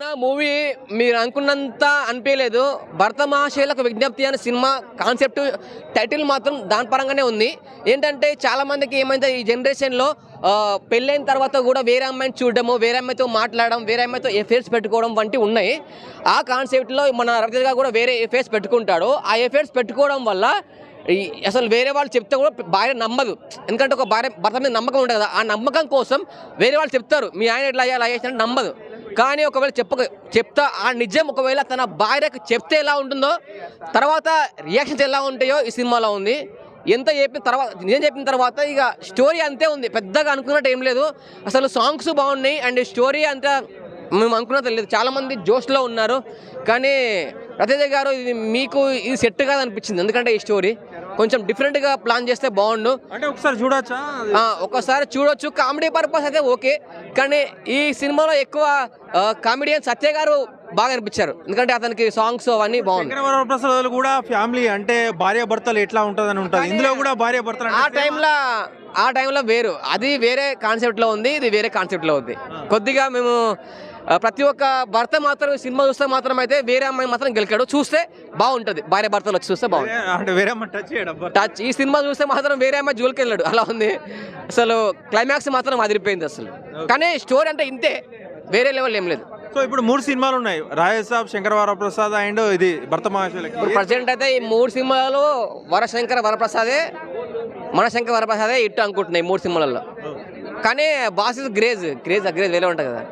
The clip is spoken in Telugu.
నా మూవీ మీరు అనుకున్నంత అనిపించలేదు. భరత మహాశైలకు విజ్ఞప్తి అనే సినిమా కాన్సెప్ట్ టైటిల్ మాత్రం దాని పరంగానే ఉంది. ఏంటంటే చాలామందికి ఏమైంది ఈ జనరేషన్లో పెళ్ళైన తర్వాత కూడా వేరే అమ్మాయిని చూడడము వేరే అమ్మాయితో మాట్లాడడం వేరే అమ్మాయితో ఎఫేర్స్ పెట్టుకోవడం వంటివి ఉన్నాయి. ఆ కాన్సెప్ట్లో మన రవితేజ గారు కూడా వేరే ఎఫేర్స్ పెట్టుకుంటాడు. ఆ ఎఫేర్స్ పెట్టుకోవడం వల్ల ఈ అసలు వేరే వాళ్ళు చెప్తే కూడా భార్య నమ్మదు. ఎందుకంటే ఒక భార్య భర్త మీద నమ్మకం ఉంటుంది కదా. ఆ నమ్మకం కోసం వేరే వాళ్ళు చెప్తారు. మీ ఆయన ఎట్లా అయ్యా అలా చేసినా నమ్మదు. కానీ ఒకవేళ చెప్పక చెప్తా ఆ నిజం ఒకవేళ తన భార్యకు చెప్తే ఎలా ఉంటుందో తర్వాత రియాక్షన్స్ ఎలా ఉంటాయో ఈ సినిమాలో ఉంది. ఎంత చెప్పిన తర్వాత నిజం చెప్పిన తర్వాత ఇక స్టోరీ అంతే ఉంది. పెద్దగా అనుకున్నట్టు ఏం లేదు. అసలు సాంగ్స్ బాగున్నాయి అండ్ స్టోరీ అంతా మేము అనుకున్నది తెలియదు. చాలామంది జోష్లో ఉన్నారు. కానీ రతేజ గారు ఇది మీకు ఇది సెట్ కాదనిపించింది. ఎందుకంటే ఈ స్టోరీ కొంచెం డిఫరెంట్గా ప్లాన్ చేస్తే బాగుండు. అంటే ఒకసారి చూడొచ్చా? ఆ, ఒక్కసారి చూడొచ్చు. కామెడీ పర్పస్ అయితే ఓకే. కానీ ఈ సినిమాలో ఎక్కువ కామెడియన్ సత్య గారు బాగా అనిపించారు. ఎందుకంటే అతనికి సాంగ్స్ అవన్నీ బాగుంది కూడా ఫ్యామిలీ అంటే భార్య భర్తలు ఎట్లా ఉంటుందని ఉంటుంది. ఇందులో కూడా భార్య భర్తలు ఆ టైంలో ఆ? టైంలో వేరు. అది వేరే కాన్సెప్ట్లో ఉంది ఇది వేరే కాన్సెప్ట్లో ఉంది. కొద్దిగా మేము ప్రతి ఒక్క భర్త మాత్రం ఈ సినిమా చూస్తే మాత్రం అయితే వేరే అమ్మాయి మాత్రం గెలికాడు. చూస్తే బాగుంటుంది. భార్య భర్తలు వచ్చి చూస్తే బాగుంటుంది. వేరే- అంటే వేరే అమ్మ టచ్ చేయడం. టచ్ ఈ సినిమా చూస్తే మాత్రం వేరే అమ్మాయి జోలికి వెళ్ళాడు. అలా ఉంది. అసలు క్లైమాక్స్ మాత్రం అదిరిపోయింది అసలు. కానీ స్టోరీ అంటే ఇంతే. వేరే లెవెల్ ఏం లేదు. సో ఇప్పుడు మూడు సినిమాలు ఉన్నాయి. రాయసాబ్ శంకరవర ప్రసాద్ అండ్ ఇది భర్త మహాశైలకి. ఇప్పుడు ప్రజెంట్ అయితే ఈ మూడు సినిమాలు వరశంకర వరప్రసాదే మనశంకర వరప్రసాదే ఇట్టు అనుకుంటున్నాయి ఈ మూడు సినిమాలలో. కానీ boss is craze craze craze వేరే ఉంటుంది కదా.